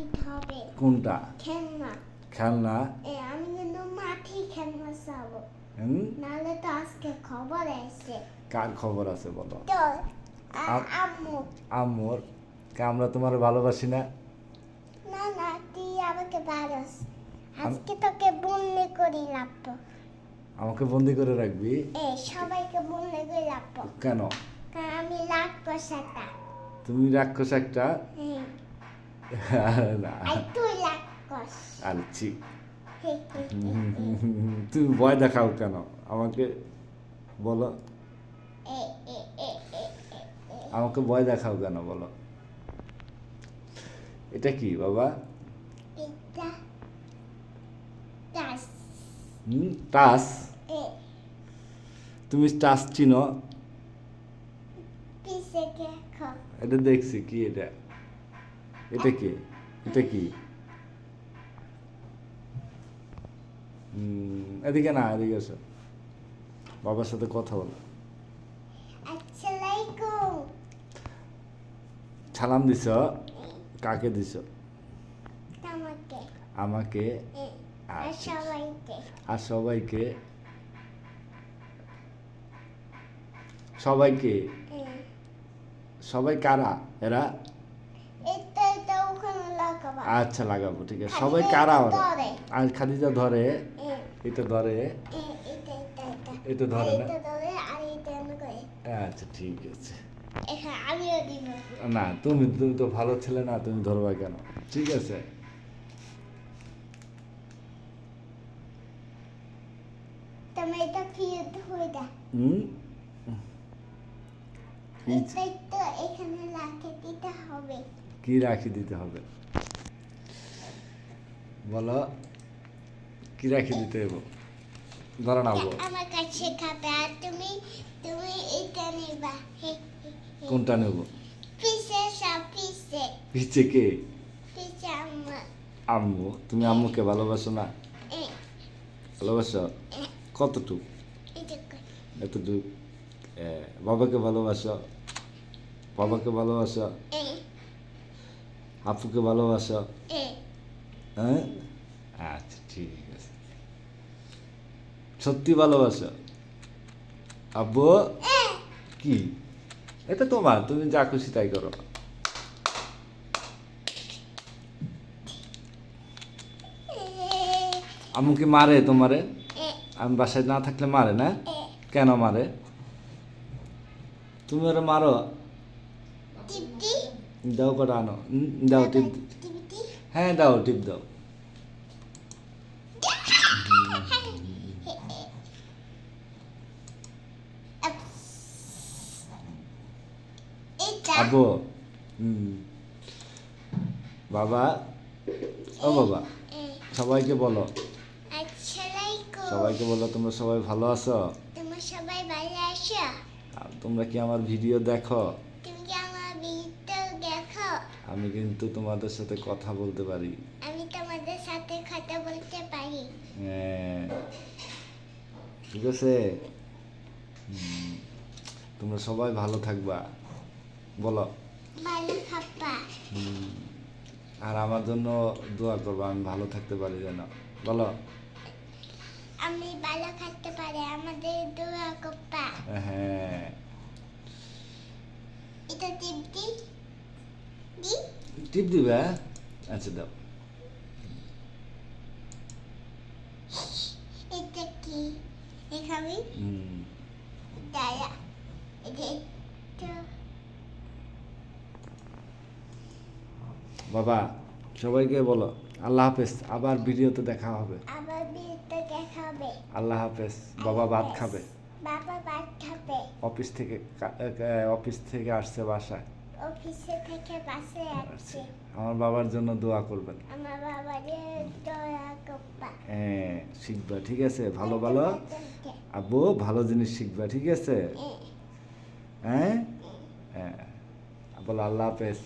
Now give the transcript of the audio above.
দিতে হবে। কোনটা? খেলনা। খেলনা? এ আমি কিন্তু মাঠে খেলনা চাবো। নাহলে তো আজকে খবর এসে কার খবর আছে বলো? আম্মু আম্মুর। আমরা তোমার ভালোবাসি না? না না তুই আমাকে বারস আজকে তোকে বন্দি করে রাখব। আমাকে বন্দি করে রাখবি? এ সবাইকে বন্দি করে রাখব। কেন? আমি রাখব সেটা তুমি রাক্ষস একটা? হ্যাঁ। না। তুমি ভয় দেখাও কেন আমাকে বলো। আমাকে ভয় দেখাও কেন বলো এটা কি বাবা টাস তুমি টাস চিনো এটা দেখছি কি এটা এটা কি? এটা কি? এদিকে না এদিকে এসো। বাবার সাথে কথা বলো। সালাম দিছ? কাকে দিছ? আমাকে। আর আচ্ছা। সবাইকে। সবাইকে? সবাইকে? সবাই কারা? এরা এটা এটা ওখানে লাগাবা আচ্ছা লাগাবো ঠিক আছে। সবাই কারা ওরা? ধরে। আর খাদিজা ধরে? এটা ধরে? এটা ধরে না? আচ্ছা ঠিক আছে। না তুমি তুমি তো ভালো ছেলে না তুমি ধরবা কেন? ঠিক আছে। হুম? কি রাখি দিতে হবে? বলো কি রাখি দিতে হবে ধরে নাও আমার কাছে খাবে আর তুমি তুমি এটা নিবা। কোনটা নেব? পিছে সব পিছে পিছে কে? পিছে আমার আম্মু? তুমি আম্মুকে ভালোবাসো না? ভালোবাসো? কতটুক? এতটুক? বাবাকে ভালোবাসো? বাবাকে ভালোবাসো? আপুকে ভালোবাসো? হ্যাঁ? আচ্ছা ঠিক আছে। সত্যি ভালোবাসো। আব্বু? কি? এটা তোমার তুমি যা খুশি তাই করো। এ, আম্মু কি মারে তোমারে? আমি বাসায় না থাকলে মারে না? কেন মারে? তুমি ওরা মারো? দাও কটা আনো। দাও টিপ হ্যাঁ দাও টিপ দাও। আব্বু বাবা ও বাবা সবাইকে বলো। সবাইকে বলো তোমরা সবাই ভালো আছো? তোমরা সবাই ভালো আছো? আর তোমরা কি আমার ভিডিও দেখো তুমি কি আমার ভিডিও দেখো আমি কিন্তু তোমাদের সাথে কথা বলতে পারি। আমি তোমাদের সাথে কথা বলতে পারি। হ্যাঁ। ঠিক আছে? তোমরা সবাই ভালো থাকবা। বলো। ভালো হুম, আর আমার জন্য দোয়া করব আমি ভালো থাকতে পারি যেন। বলো। আমি ভালো খাইতে পারি আমাদের দোয়া কপ্পা হ্যাঁ। এটা টিপটি দি টিপ দিবে? আচ্ছা দাও। এটা কি? এখানে হুম, দাঁড়া। এটা একটু বাবা সবাইকে বলো আল্লাহ হাফেজ আবার ভিডিওতে দেখা হবে। আবার বিয়েতে দেখাবে আল্লাহ হাফেজ বাবা ভাত খাবে। বাবা ভাত খাবে। অফিস থেকে অফিস থেকে আসছে বাসায়। অফিসে থেকে বাসে আসছে আসছে আমার বাবার জন্য দোয়া করবেন। আমার বাবার দোয়া করবা হ্যাঁ শিখবা ঠিক আছে? ভালো ভালো? আব্বু ভালো জিনিস শিখবা ঠিক আছে? হ্যাঁ। হ্যাঁ? বলো আল্লাহ হাফেজ।